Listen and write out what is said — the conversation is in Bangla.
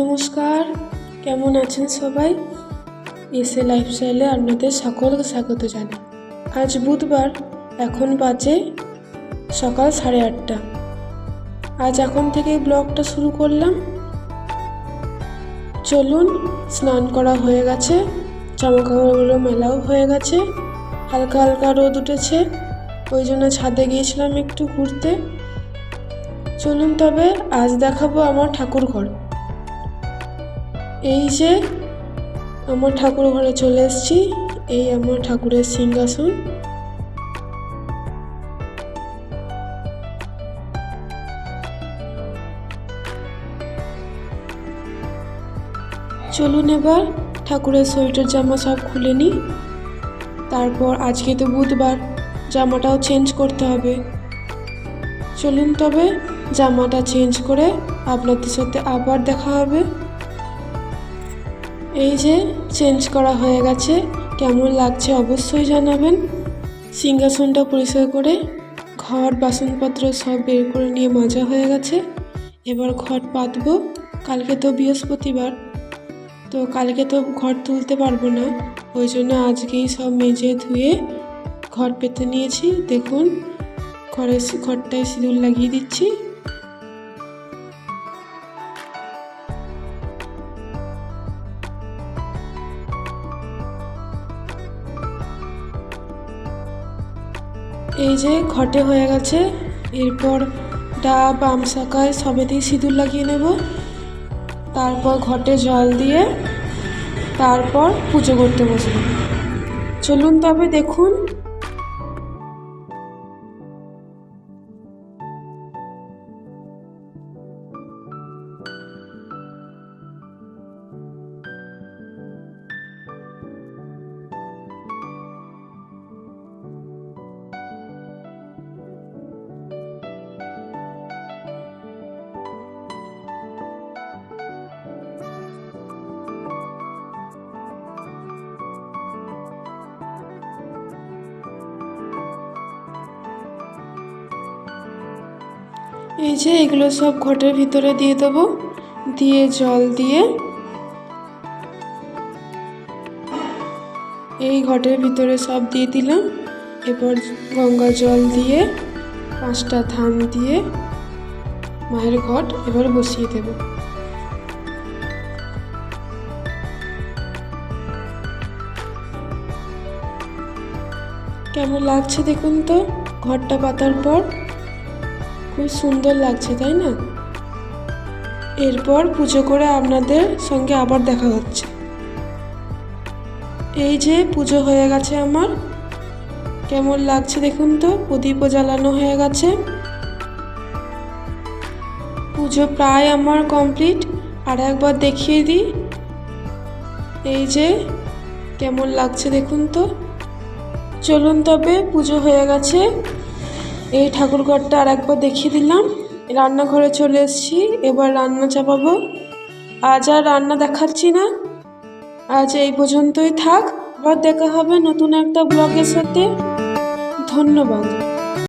নমস্কার, কেমন আছেন সবাই? এসে লাইফস্টাইলে আপনাদের সকলকে স্বাগত জানাই। আজ বুধবার, এখন বাজে সকাল সাড়ে আটটা। আজ এখন থেকেই ব্লগটা শুরু করলাম। চলুন, স্নান করা হয়ে গেছে জামা কাপড়গুলো মেলাও হয়ে গেছে, হালকা হালকা রোদ উঠেছে, ওই জন্য ছাদে গিয়েছিলাম একটু ঘুরতে। চলুন তবে, আজ দেখাবো আমার ঠাকুর ঘর এই যে, আমার ঠাকুর ঘরে চলে এসেছি, এই আমার ঠাকুরের সিংহাসন। চলুন এবার ঠাকুরের সোয়েটার জামা সব খুলে নিই তারপর আজকে তো বুধবার, জামাটাও চেঞ্জ করতে হবে। চলুন তবে জামাটা চেঞ্জ করে আপনাদের সাথে আবার দেখা হবে। এই যে চেঞ্জ করা হয়ে গেছে, কেমন লাগছে অবশ্যই জানাবেন। সিংহাসনটা পরিষ্কার করে ঘর, বাসনপত্র সব বের করে নিয়ে মাজা হয়ে গেছে। এবার ঘর পাতবো। কালকে তো বৃহস্পতিবার। তো কালকে তো ঘর তুলতে পারব না। ওই জন্য আজকেই সব মেজে ধুয়ে ঘর পেতে নিয়েছি। দেখুন ঘরে ঘরটায় সিঁদুর লাগিয়ে দিচ্ছি। এই যে ঘটে হয়ে গেছে। এরপর ডাব শাখায় শাকায় সবেতেই সিঁদুর লাগিয়ে নেব। তারপর ঘটে জল দিয়ে তারপর পুজো করতে বসবো। চলুন তবে দেখুন এই যে এগুলো সব ঘটের ভিতরে দিয়ে দেবো। দিয়ে জল দিয়ে এই ঘটের ভিতরে সব দিয়ে দিলাম। এরপর গঙ্গা জল দিয়ে পাঁচটা ধান দিয়ে মায়ের ঘট এবার বসিয়ে দেব। কেমন লাগছে দেখুন তো ঘরটা পাতার পর? খুব সুন্দর লাগছে, তাই না? এরপর পুজো করে আপনাদের সঙ্গে আবার দেখা হচ্ছে। এই যে পুজো হয়ে গেছে আমার। কেমন লাগছে দেখুন তো? প্রদীপও জ্বালানো হয়ে গেছে। পুজো প্রায় আমার কমপ্লিট। আর একবার দেখিয়ে দিই। এই যে কেমন লাগছে দেখুন তো? চলুন তবে পুজো হয়ে গেছে। এই ঠাকুরঘরটা আর একবার দেখিয়ে দিলাম। রান্নাঘরে চলে এসেছি, এবার রান্না চাপাবো। আজ আর রান্না দেখাচ্ছি না। আজ এই পর্যন্তই থাক। আবার দেখা হবে নতুন একটা ব্লগের সাথে। ধন্যবাদ।